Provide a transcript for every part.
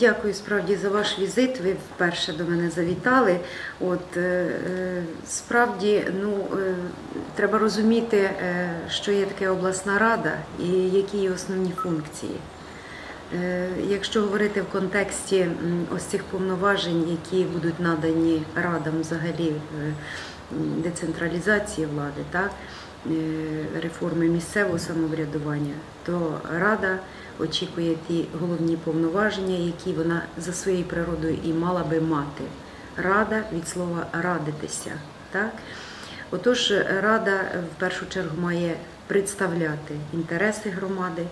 Дякую справді за ваш візит. Ви вперше до мене завітали. От е, е, справді, ну е, треба розуміти, що є таке обласна рада і які її основні функції. Якщо говорити в контексті ось цих повноважень, які будуть надані радам взагалі децентралізації влади, так, реформи місцевого самоврядування, то рада очікує ті головні повноваження, які вона за своєю природою і мала би мати. Рада від слова радитися. Так? Отож, рада в першу чергу має представляти інтереси громади,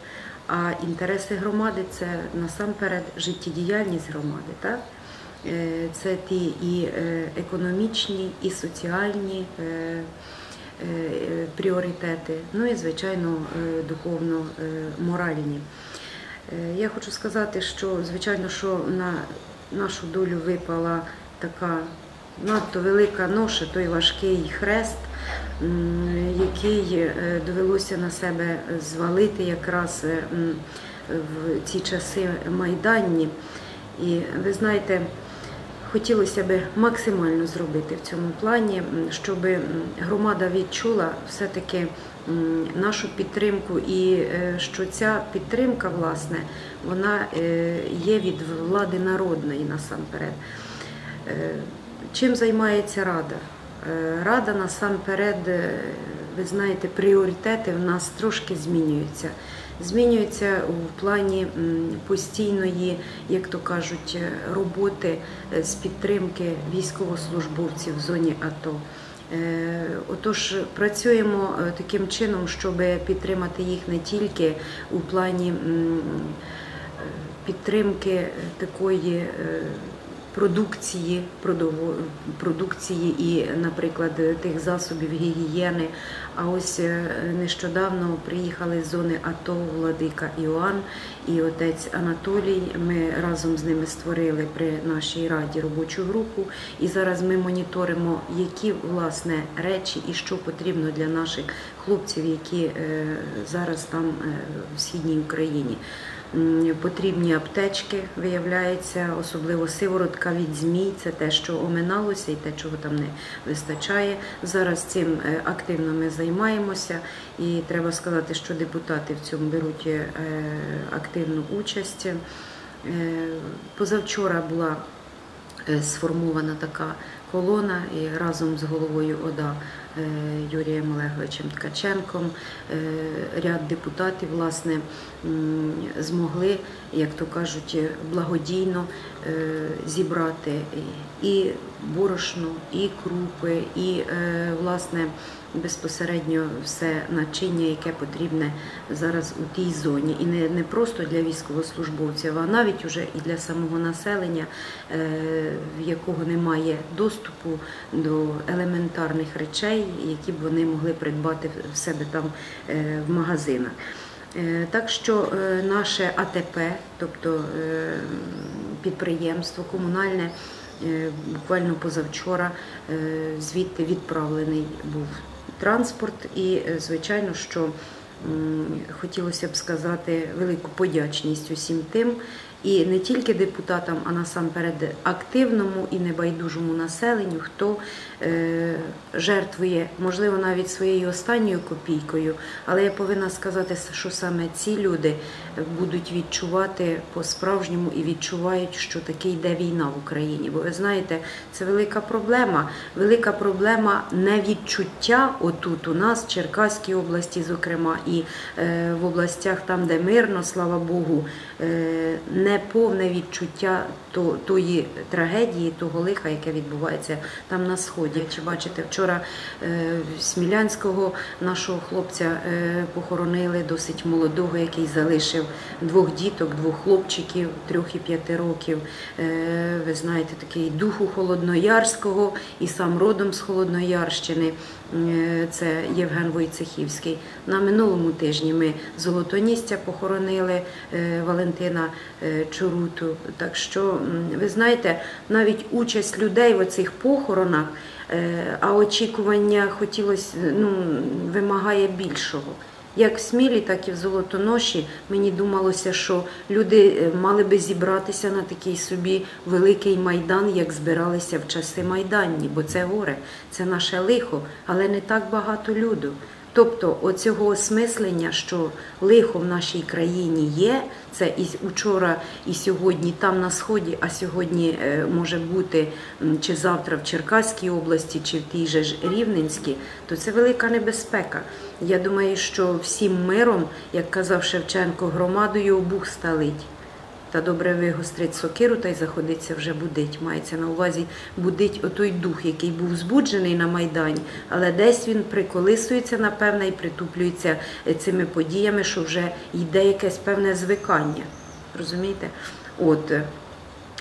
а інтереси громади це насамперед життєдіяльність громади. Так? Е, Це ті і е, економічні, і соціальні е, пріоритети, ну і, звичайно, е, духовно-моральні. Е, Я хочу сказати, що звичайно, що на нашу долю випала така надто велика ноша, той важкий хрест, який е, довелося на себе звалити якраз е, в ці часи майданні. І ви знаєте, хотілося б максимально зробити в цьому плані, щоб громада відчула все-таки нашу підтримку, і е, що ця підтримка, власне, вона е, є від влади народної насамперед. Е, Чим займається Рада? Рада насамперед, ви знаєте, пріоритети в нас трошки змінюються. Змінюються у плані постійної, як то кажуть, е, роботи е, з підтримки військовослужбовців в зоні АТО. Е, Отож, працюємо таким чином, щоб підтримати їх не тільки у плані підтримки такої продукції, продукції і, наприклад, тих засобів гігієни. А ось е, нещодавно приїхали з зони АТО владика Іоанн і отець Анатолій. Ми разом з ними створили при нашій раді робочу групу. І зараз ми моніторимо, які власне речі і що потрібно для наших хлопців, які е, зараз там е, в східній Україні. Потрібні аптечки, виявляється, особливо сиворотка від змій, це те, що оминалося і те, чого там не вистачає. Зараз цим е, активно ми займаємося, і треба сказати, що депутати в цьому беруть е, активну участь. Е, Позавчора була сформована така колона і разом з головою ОДА е, Юрієм Олеговичем Ткаченком е, ряд депутатів власне змогли, як то кажуть, благодійно е, зібрати і борошно, і крупи, і власне безпосередньо все начиння, яке потрібне зараз у тій зоні, і не, не просто для військовослужбовців, а навіть уже і для самого населення, е, в якого немає доступу до елементарних речей, які б вони могли придбати в себе там е, в магазинах. Е, Так що наше АТП, тобто підприємство комунальне, буквально позавчора звідти відправлений був транспорт, і е, звичайно, що хотілося б сказати велику подячність усім тим, і не тільки депутатам, а насамперед активному і небайдужому населенню, хто е, жертвує, можливо, навіть своєю останньою копійкою. Але я повинна сказати, що саме ці люди будуть відчувати по-справжньому і відчувають, що таке йде війна в Україні. Бо ви знаєте, це велика проблема. Велика проблема невідчуття отут у нас, в Черкаській області, зокрема, і е, в областях там, де мирно, слава Богу, неповне відчуття тої трагедії, того лиха, яке відбувається там на сході. Чи бачите, вчора е, Смілянського нашого хлопця е, похоронили досить молодого, який залишив двох діток, двох хлопчиків трьох і п'яти років. Е, Ви знаєте, такий дух у Холодноярського і сам родом з Холодноярщини. Е, Це Євген Войцехівський. На минулому тижні ми золотоністя похоронили е, Валентина Чуруту. Чоруту. Так що, ви знаєте, навіть участь людей в цих похоронах, е, а очікування хотілося, ну, вимагає більшого. Як в Смілі, так і в Золотоноші мені думалося, що люди е, мали би зібратися на такий собі великий майдан, як збиралися в часи майданні, бо це горе, це наше лихо, але не так багато люду. Тобто оцього осмислення, що лихо в нашій країні є, це і вчора, і сьогодні там на сході, а сьогодні е, може бути чи завтра в Черкаській області, чи в тій же ж Рівненській, то це велика небезпека. Я думаю, що всім миром, як казав Шевченко, громадою обух сталить. Та добре вигострить сокиру та й заходиться вже будить. Мається на увазі будить отой дух, який був збуджений на Майдані, але десь він приколисується, напевне, і притуплюється цими подіями, що вже йде якесь певне звикання. Розумієте? От.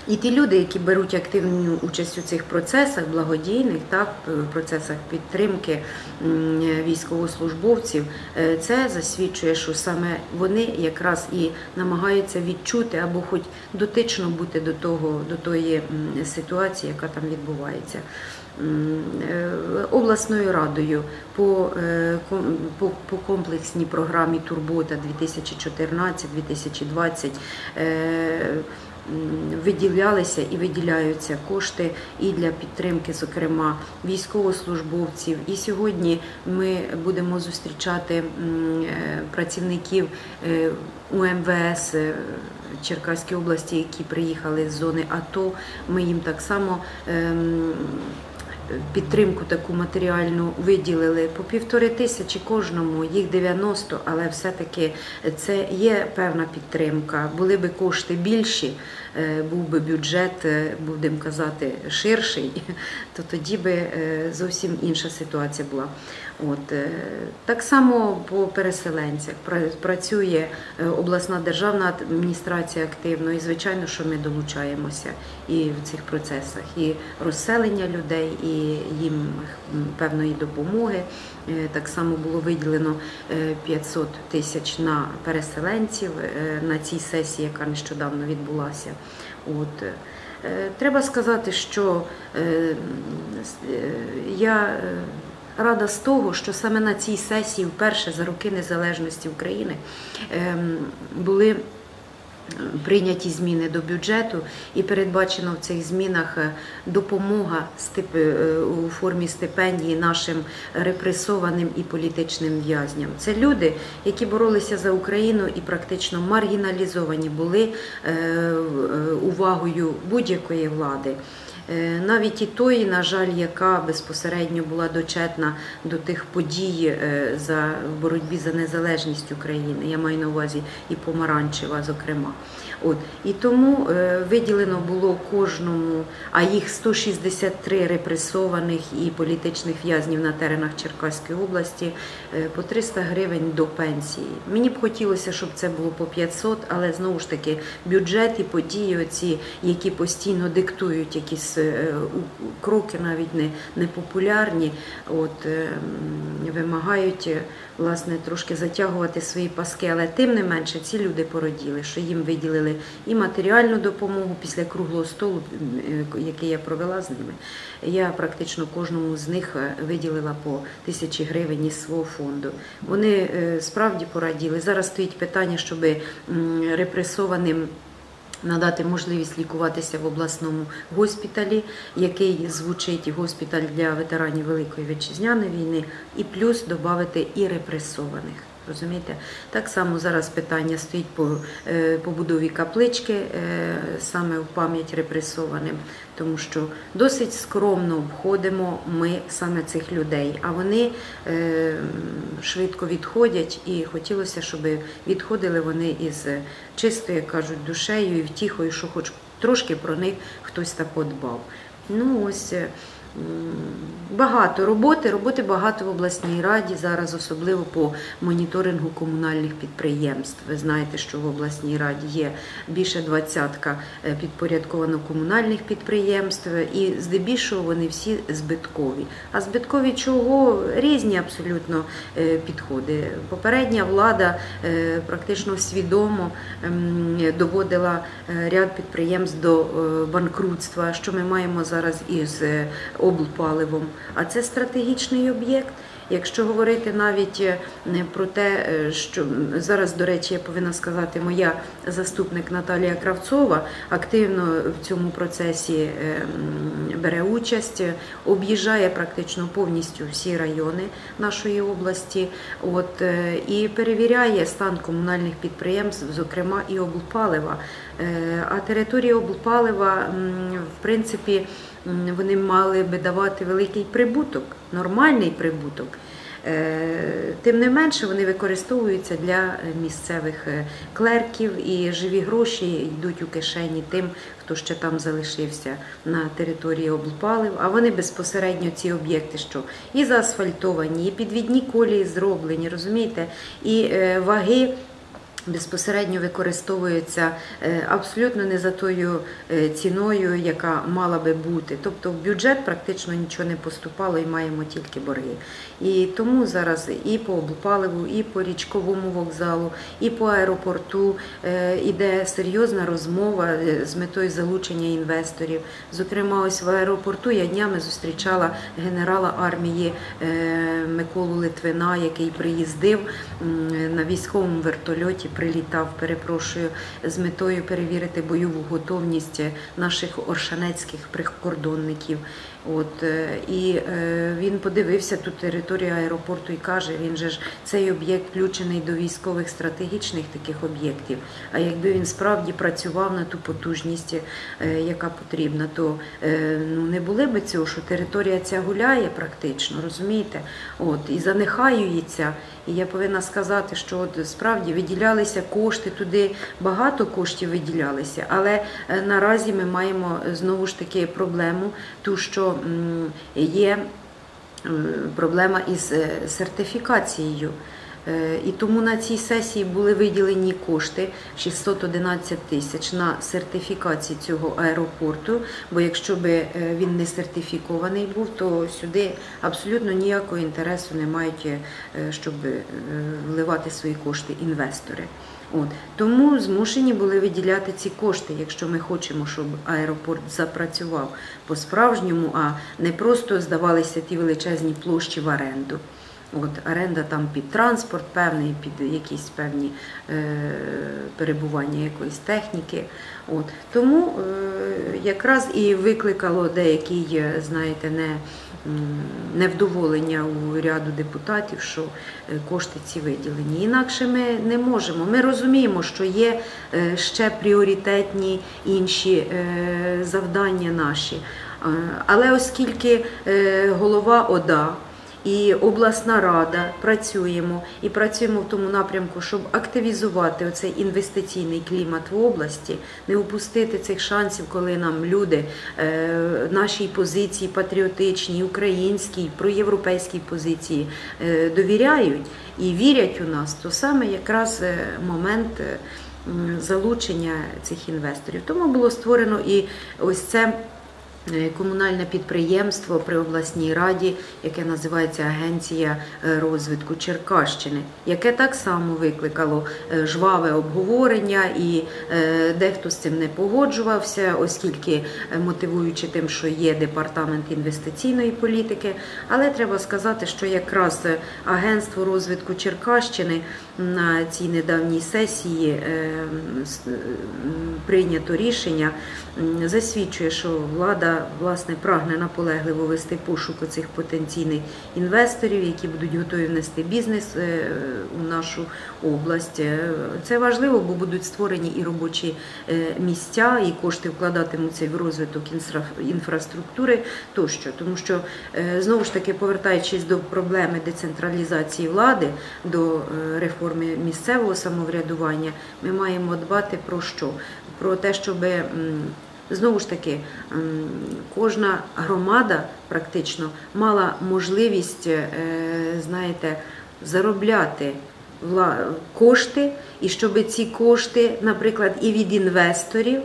Е, І ті люди, які беруть активну участь у цих процесах, благодійних, так, в процесах підтримки військовослужбовців, е, це засвідчує, що саме вони якраз і намагаються відчути або хоч дотично бути до того, до тої ситуації, яка там відбувається. Е, Обласною радою по, е, по, по комплексній програмі Турбота 2014-2020 е, м, виділялися і виділяються кошти і для підтримки, зокрема, військовослужбовців. І сьогодні ми будемо зустрічати е, працівників е, УМВС е, Черкаської області, які приїхали з зони АТО. Ми їм так само. Підтримку таку матеріальну виділили по півтори тисячі кожному, їх 90, але все-таки це є певна підтримка. Були би кошти більші, був би бюджет, е, будемо казати, ширший, то тоді би е, зовсім інша ситуація була. От е, так само по переселенцях працює е, обласна державна адміністрація активно, і звичайно, що ми долучаємося і в цих процесах, і розселення людей, і їм певної допомоги. Е, Так само було виділено е, 500 тисяч на переселенців е, на цій сесії, яка нещодавно відбулася. От. е, Треба сказати, що е, е, я рада з того, що саме на цій сесії, вперше за роки незалежності України, ем, були прийняті зміни до бюджету і передбачено в цих змінах е, допомога е, у формі стипендії нашим репресованим і політичним в'язням. Це люди, які боролися за Україну і практично маргіналізовані були е, увагою будь-якої влади. Е, Навіть і тої, на жаль, яка безпосередньо була дочетна до тих подій е, за боротьбі за незалежність України. Я маю на увазі і помаранчева, зокрема. От і тому е, виділено було кожному, а їх 163 репресованих і політичних в'язнів на теренах Черкаської області по 300 гривень до пенсії. Мені б хотілося, щоб це було по 500, але знову ж таки бюджет і події, оці, які постійно диктують якісь кроки, навіть не, не популярні, от е, вимагають е, власне трошки затягувати свої паски, але тим не менше ці люди породіли, що їм виділили і матеріальну допомогу після круглого столу, е, який я провела з ними. Я практично кожному з них е, виділила по тисячі гривень із свого фонду. Вони е, справді пораділи. Зараз стоїть питання, щоб репресованим. Надати можливість лікуватися в обласному госпіталі, який звучить госпіталь для ветеранів Великої вітчизняної війни, і плюс додати і репресованих. Розумієте, так само зараз питання стоїть по е, побудові каплички е, саме в пам'ять репресованим, тому що досить скромно обходимо ми саме цих людей, а вони е, швидко відходять, і хотілося, щоб відходили вони із чистою, як кажуть, душею і втіхою, що хоч трошки про них хтось так подбав. Ну ось. Е, Багато роботи, роботи багато в обласній раді зараз, особливо по моніторингу комунальних підприємств. Ви знаєте, що в обласній раді є більше двадцятка е, підпорядковано комунальних підприємств, і здебільшого вони всі збиткові. А збиткові чого різні абсолютно е, підходи. Попередня влада е, практично свідомо ем, доводила е, ряд підприємств до е, банкрутства, що ми маємо зараз із е, облпаливом. А це стратегічний об'єкт. Якщо говорити навіть е, про те, е, що зараз, до речі, я повинна сказати, моя заступник Наталія Кравцова активно в цьому процесі е, бере участь, об'їжджає практично повністю всі райони нашої області, от і перевіряє стан комунальних підприємств, зокрема і облпалива. А територія облпалива, в принципі, вони мали би давати великий прибуток, нормальний прибуток. Е, Тим не менше вони використовуються для місцевих е, клерків і живі гроші йдуть у кишені тим, хто ще там залишився на території облпалив. А вони безпосередньо ці об'єкти, що і заасфальтовані, і підвідні колії зроблені, розумієте, і е, ваги безпосередньо використовуються е, абсолютно не за тою е, ціною, яка мала би бути. Тобто в бюджет практично нічого не поступало і маємо тільки борги. І тому зараз і по облпаливу, і по річковому вокзалу, і по аеропорту е, іде серйозна розмова е, з метою залучення інвесторів. Зокрема, ось в аеропорту я днями зустрічала генерала армії е, Миколу Литвина, який приїздив на військовому вертольоті, прилітав, перепрошую, з метою перевірити бойову готовність наших оршанецьких прикордонників. От е, і е, він подивився ту територію аеропорту і каже: він же ж цей об'єкт включений до військових стратегічних таких об'єктів. А якби він справді працював на ту потужність, е, яка потрібна, то ну не були би цього, що територія ця гуляє практично, розумієте? От і занехаюється. І я повинна сказати, що от справді виділялися кошти туди, багато коштів виділялися, але наразі ми маємо знову ж таки проблему, ту, що м, є е, проблема із е, сертифікацією. Е, І тому на цій сесії були виділені кошти 611 тисяч на сертифікацію цього аеропорту. Бо якщо е, він не сертифікований був, то сюди абсолютно ніякого інтересу не мають, щоб вливати свої кошти інвестори. От тому змушені були виділяти ці кошти, якщо ми хочемо, щоб аеропорт запрацював по-справжньому, а не просто здавалися ті величезні площі в оренду. От оренда там під транспорт, певний, під якісь певні е, перебування якоїсь техніки. От тому е, якраз і викликало деякий, е, знаєте, не, невдоволення у ряду депутатів, що е, кошти ці виділені. Інакше ми не можемо. Ми розуміємо, що є е, ще пріоритетні інші завдання наші. Але оскільки голова ОДА і обласна рада працюємо і працюємо в тому напрямку, щоб активізувати оцей інвестиційний клімат в області, не упустити цих шансів, коли нам люди е, нашій позиції патріотичній, українській, проєвропейській позиції е, довіряють і вірять у нас, то саме якраз е, момент. Залучення цих інвесторів. Тому було створено і ось це комунальне підприємство при обласній раді, яке називається Агенція е, розвитку Черкащини, яке так само викликало е, жваве обговорення, і е, дехто з цим не погоджувався, оскільки е, мотивуючи тим, що є департамент інвестиційної політики. Але треба сказати, що якраз е, агентство розвитку Черкащини на цій недавній сесії е, прийнято рішення, засвідчує, що влада власне прагне наполегливо вести пошук цих потенційних інвесторів, які будуть готові внести бізнес е, у нашу область. Е, Це важливо, бо будуть створені і робочі е, місця, і кошти вкладатимуться в розвиток інфраструктури тощо. Тому що знову ж таки, повертаючись до проблеми децентралізації влади, до реформи місцевого самоврядування, ми маємо дбати про що? Про те, щоб Знову ж таки, кожна громада практично мала можливість, е, знаєте, заробляти кошти, і щоб ці кошти, наприклад, і від інвесторів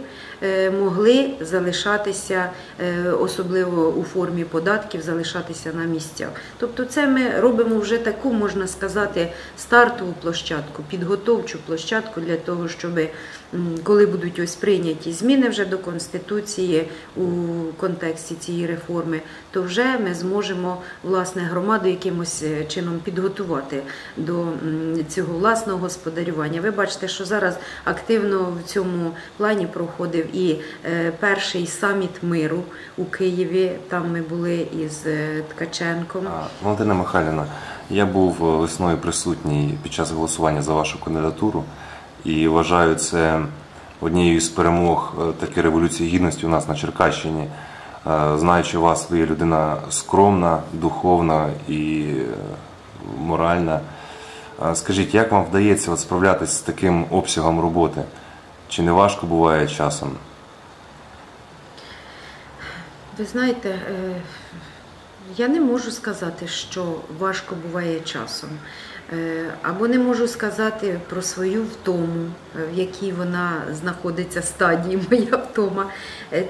могли залишатися, е, особливо у формі податків, залишатися на місцях. Тобто, це ми робимо вже таку, можна сказати, стартову площадку, підготовчу площадку для того, щоб коли будуть ось прийняті зміни вже до конституції у контексті цієї реформи, то вже ми зможемо власне громаду якимось е, чином підготувати до цього власного господарювання. Ви бачите, що зараз активно в цьому плані проходив і е, перший саміт миру у Києві. Там ми були із е, Ткаченком. Валентина Михайлівна, я був весною присутній під час голосування за вашу кандидатуру і вважаю це однією з перемог таки революції гідності у нас на Черкащині. Знаючи вас, ви є людина скромна, духовна і моральна. Скажіть, як вам вдається от справлятися з таким обсягом роботи? Чи не важко буває часом? Ви знаєте, е, я не можу сказати, що важко буває часом. Е, або не можу сказати про свою втому, е, в якій вона знаходиться стадії, моя втома.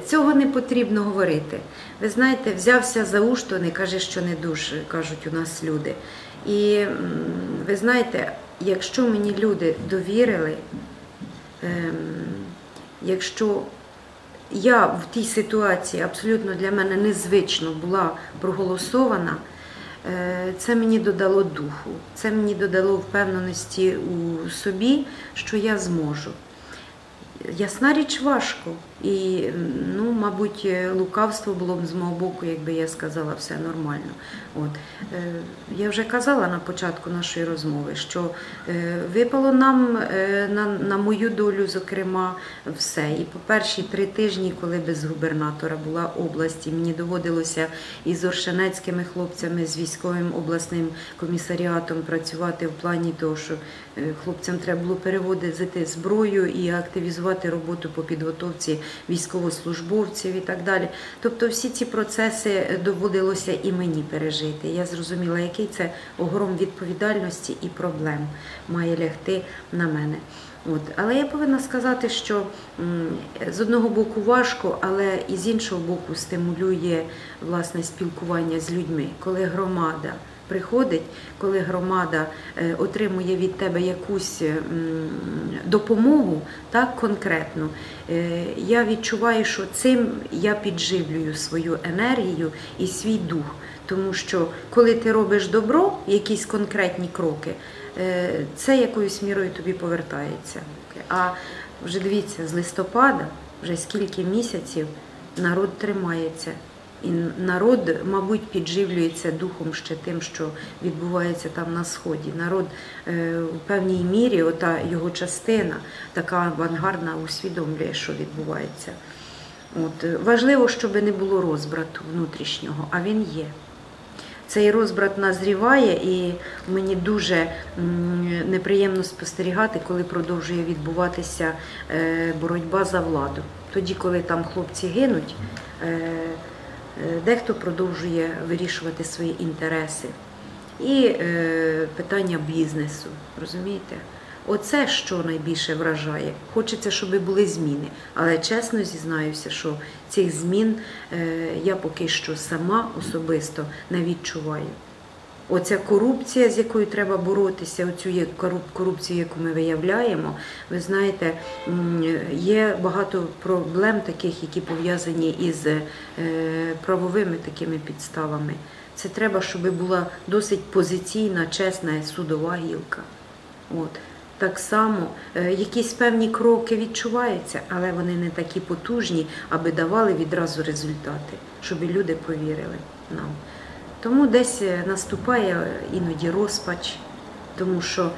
Цього не потрібно говорити. Ви знаєте, взявся за не каже, що не дуже, кажуть у нас люди. І ви знаєте, якщо мені люди довірили, ем, якщо я в тій ситуації абсолютно для мене незвично була проголосована, е, це мені додало духу, це мені додало впевненості у собі, що я зможу. Ясна річ важко. І, ну, мабуть, лукавство було б з мого боку, якби я сказала все нормально. От. Е, я вже казала на початку нашої розмови, що е, випало нам е, на на мою долю, зокрема, все. І по перші три тижні, коли без губернатора була область, і мені доводилося із оршанецькими хлопцями, з військовим обласним комісаріатом працювати в плані того, що хлопцям треба було переводити зброю і активізувати роботу по підготовці військовослужбовців і так далі. Тобто всі ці процеси доводилося і мені пережити. Я зрозуміла, який це огром відповідальності і проблем має лягти на мене. От. Але я повинна сказати, що з одного боку важко, але і з іншого боку стимулює власне спілкування з людьми, коли громада приходить, коли громада е, отримує від тебе якусь допомогу, так конкретно, е, я відчуваю, що цим я підживлюю свою енергію і свій дух. Тому що коли ти робиш добро, якісь конкретні кроки, е, це якоюсь мірою тобі повертається. А вже дивіться, з листопада, вже скільки місяців народ тримається. І народ, мабуть, підживлюється духом ще тим, що відбувається там на сході. Народ е, у певній мірі, ота його частина, така авангардна, усвідомлює, що відбувається. От важливо, щоб не було розбрату внутрішнього, а він є. Цей розбрат назріває, і мені дуже неприємно спостерігати, коли продовжує відбуватися е, боротьба за владу. Тоді, коли там хлопці гинуть. Е, дехто продовжує вирішувати свої інтереси. І е, питання бізнесу, розумієте? Оце що найбільше вражає. Хочеться, щоб були зміни. Але чесно зізнаюся, що цих змін е, я поки що сама особисто не відчуваю. Оця корупція, з якою треба боротися, оцю корупцію, яку ми виявляємо, ви знаєте, є багато проблем таких, які пов'язані із е, правовими такими підставами. Це треба, щоб була досить позиційна, чесна судова гілка. От. Так само е, якісь певні кроки відчуваються, але вони не такі потужні, аби давали відразу результати, щоб люди повірили нам. Тому десь е, наступає іноді розпач, тому що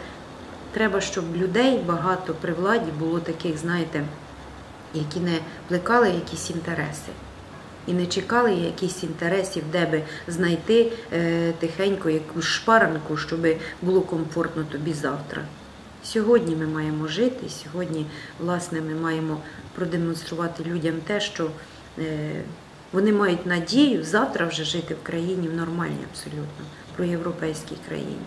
треба, щоб людей багато при владі було таких, знаєте, які не плекали якісь інтереси. І не чекали якісь інтересів, де би знайти е, тихенько якусь шпаранку, щоб було комфортно тобі завтра. Сьогодні ми маємо жити, сьогодні, власне, ми маємо продемонструвати людям те, що е, вони мають надію завтра вже жити в країні в нормальній абсолютно, про європейській країні.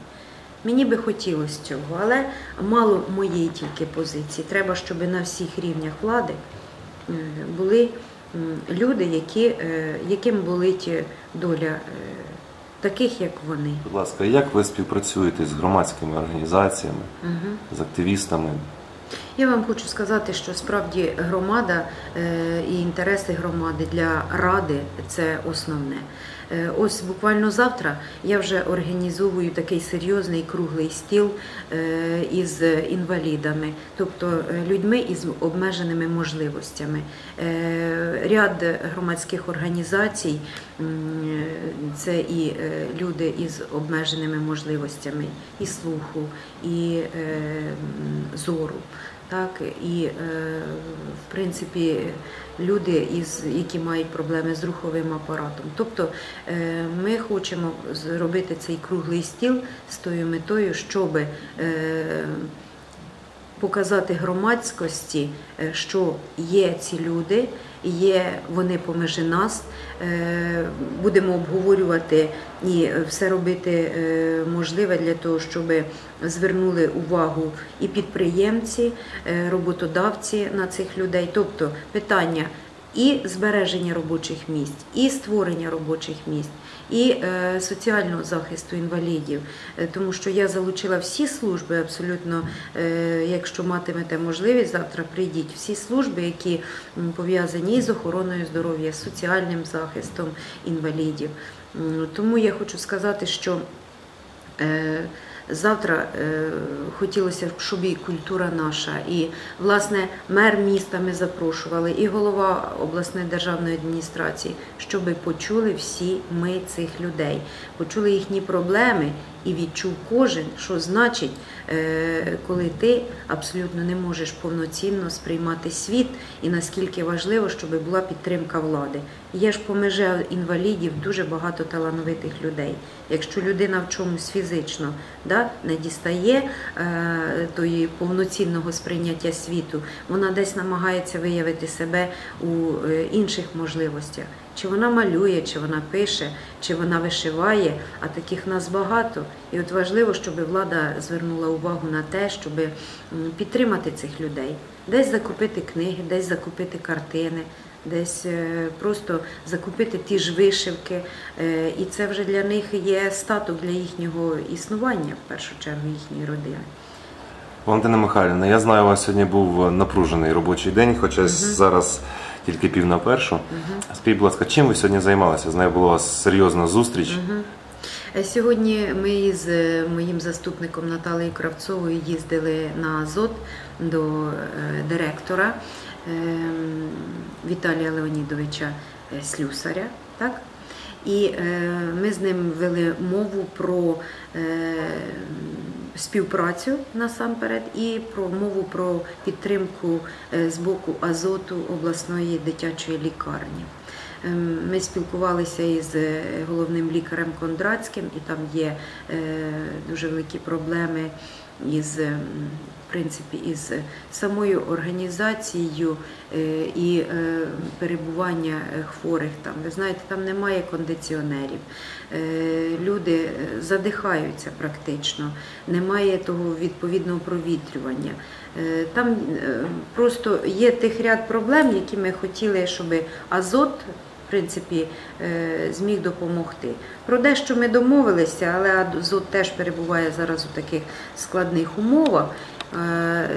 Мені би хотілося цього, але мало моєї тільки позиції. Треба, щоб на всіх рівнях влади е, були люди, які, е, яким болить доля е, таких, як вони. Будь ласка, як ви співпрацюєте з громадськими організаціями, Мгм. з активістами? Я вам хочу сказати, що справді громада е, і інтереси громади для ради це основне. Е, Ось буквально завтра я вже організовую такий серйозний круглий стіл е, із інвалідами, тобто е, людьми із обмеженими можливостями. Ряд громадських організацій це і люди із обмеженими можливостями, і слуху, і зору. Так, і е, в принципі люди, із, які мають проблеми з руховим апаратом. Тобто е, ми хочемо зробити цей круглий стіл з тою метою, щоб е, показати громадськості, е, що є ці люди, є вони поміж нас. Е, Будемо обговорювати і все робити е, можливе для того, щоб звернули увагу і підприємці, роботодавці на цих людей. Тобто питання і збереження робочих місць, і створення робочих місць, і е, соціального захисту інвалідів, Е, тому що я залучила всі служби абсолютно. е, Якщо матимете можливість, завтра прийдіть всі служби, які пов'язані з охороною здоров'я, з соціальним захистом інвалідів. Тому я хочу сказати, що Завтра е, хотілося, б, щоб і культура наша, і власне мер міста ми запрошували, і голова обласної державної адміністрації, щоб почули всі ми цих людей, почули їхні проблеми і відчув кожен, що значить, коли ти абсолютно не можеш повноцінно сприймати світ, і наскільки важливо, щоб була підтримка влади. Є ж поміж інвалідів дуже багато талановитих людей. Якщо людина в чомусь фізично да, не дістає е, тої повноцінного сприйняття світу, вона десь намагається виявити себе у е, інших можливостях. Чи вона малює, чи вона пише, чи вона вишиває, а таких нас багато. І от важливо, щоб влада звернула увагу на те, щоб підтримати цих людей, десь закупити книги, десь закупити картини, десь е, просто закупити ті ж вишивки. Е, І це вже для них є статок для їхнього існування, в першу чергу, їхньої родини. Валентина Михайлівна, я знаю, у вас сьогодні був напружений робочий день, хоча зараз тільки пів на першу. Скажіть, будь ласка, чим ви сьогодні займалися? Знаю, була у вас серйозна зустріч. Е, Сьогодні ми із е, моїм заступником Наталією Кравцовою їздили на Азот до е, директора ем, Віталія Леонідовича Слюсаря. Так? І ми з ним вели мову про співпрацю насамперед і про мову про підтримку е, з боку Азоту обласної дитячої лікарні. Ем, Ми спілкувалися із е, головним лікарем Кондратським, і там є е, дуже великі проблеми із, ем, в принципі, із самою організацією е, і е, перебування е, хворих там. Ви знаєте, там немає кондиціонерів. Люди задихаються практично, немає того відповідного провітрювання. Там просто є тих ряд проблем, які ми хотіли, щоб азот. Принципі, е, зміг допомогти. Про дещо ми домовилися, але Азот теж перебуває зараз у таких складних умовах. Е,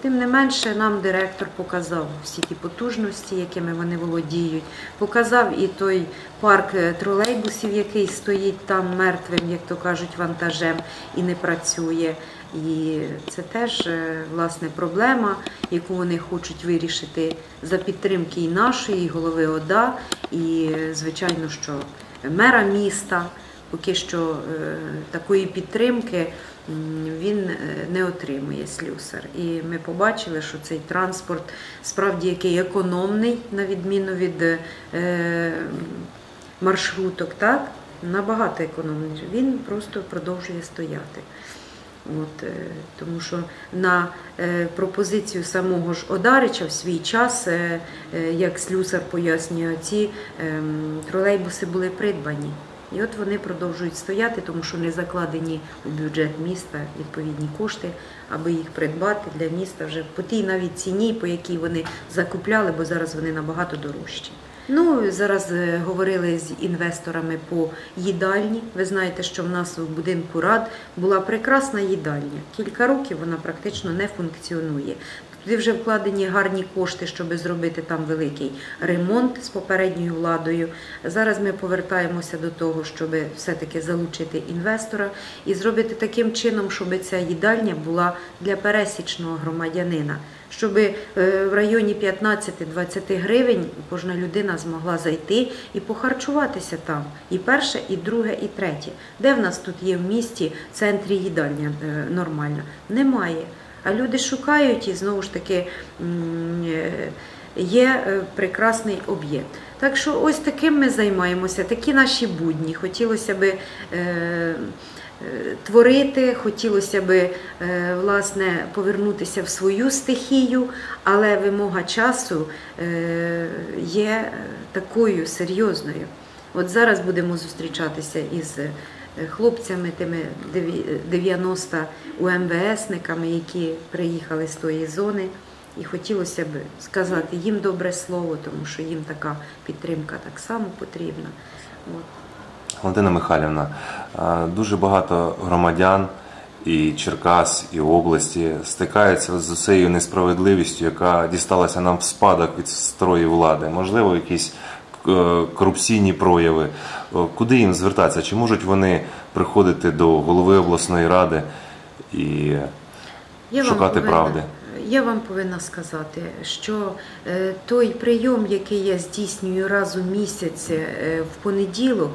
Тим не менше, нам директор показав всі ті потужності, якими вони володіють. Показав і той парк е, тролейбусів, який стоїть там мертвим, як то кажуть, вантажем і не працює. І це теж е, власне проблема, яку вони хочуть вирішити за підтримки і нашої, і голови ОДА, і е, звичайно, що мера міста. Поки що е, такої підтримки він не отримує слюсар. І ми побачили, що цей транспорт справді який економний, на відміну від маршруток, так? Набагато економний. Він просто продовжує стояти. От, е, тому що на е, пропозицію самого ж Одарича в свій час, е, як слюсар пояснює, ці ем, тролейбуси були придбані. І от вони продовжують стояти, тому що не закладені у бюджет міста відповідні кошти, аби їх придбати для міста вже по тій навіть ціні, по якій вони закупляли, бо зараз вони набагато дорожчі. Ну зараз е, говорили з інвесторами по їдальні. Ви знаєте, що в нас у будинку рад була прекрасна їдальня. Кілька років вона практично не функціонує. Туди вже вкладені гарні кошти, щоб зробити там великий ремонт з попередньою владою. Зараз ми повертаємося до того, щоб все-таки залучити інвестора і зробити таким чином, щоб ця їдальня була для пересічного громадянина, щоб е, в районі 15-20 гривень кожна людина змогла зайти і похарчуватися там. І перше, і друге, і третє. Де в нас тут є в місті в центрі їдальня е, нормальна? Немає. А люди шукають і знову ж таки е, є е, прекрасний об'єкт. Так що ось таким ми займаємося, такі наші будні. Хотілося би. Е, Творити, хотілося е, власне повернутися в свою стихію, але вимога часу є такою серйозною. От зараз будемо зустрічатися із хлопцями, тими деві- 90 УМВСниками, які приїхали з тої зони. І хотілося б сказати їм добре слово, тому що їм така підтримка так само потрібна. От. Валентина Михайлівна, дуже багато громадян і Черкас, і області стикаються з цією несправедливістю, яка дісталася нам в спадок від старої влади. Можливо, якісь е, корупційні прояви. О, Куди їм звертатися? Чи можуть вони приходити до голови обласної ради і Я шукати повинна- правди? Я вам повинна сказати, що е, той прийом, який я здійснюю раз у місяць е, в понеділок,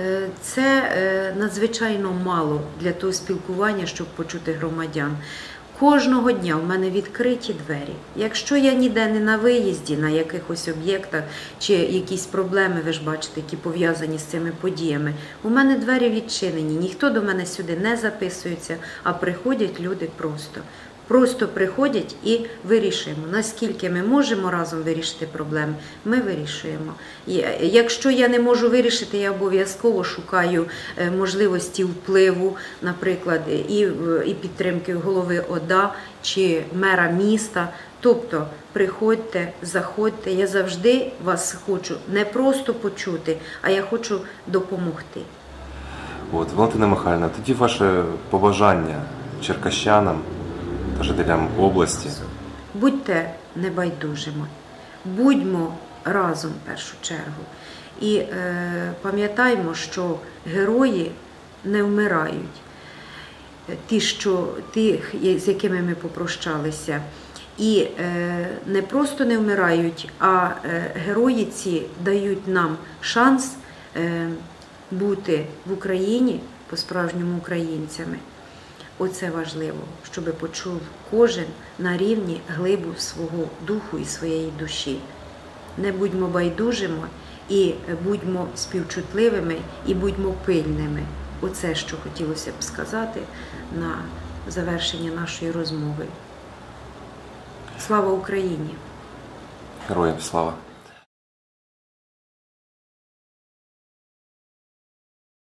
е, це е, надзвичайно мало для того спілкування, щоб почути громадян. Кожного дня в мене відкриті двері. Якщо я ніде не на виїзді, на якихось об'єктах чи якісь проблеми, ви ж бачите, які пов'язані з цими подіями, у мене двері відчинені. Ніхто до мене сюди не записується, а приходять люди просто. Просто приходять і вирішуємо. Наскільки ми можемо разом вирішити проблеми, ми вирішуємо. Е, якщо я не можу вирішити, я обов'язково шукаю е, можливості впливу, наприклад, і, і підтримки голови ОДА чи мера міста. Тобто приходьте, заходьте. Я завжди вас хочу не просто почути, а я хочу допомогти. От, Валентина Михайлівна, тоді ваше побажання черкащанам жителям області. Будьте небайдужими, будьмо разом в першу чергу. І е, пам'ятаймо, що герої не вмирають. Ті, що, тих, з якими ми попрощалися. І е, не просто не вмирають, а е, герої ці дають нам шанс е, бути в Україні по-справжньому українцями. Оце важливо, щоб почув кожен на рівні глибу свого духу і своєї душі. Не будьмо байдужими і будьмо співчутливими і будьмо пильними. Оце, що хотілося б сказати на завершення нашої розмови. Слава Україні! Героям слава!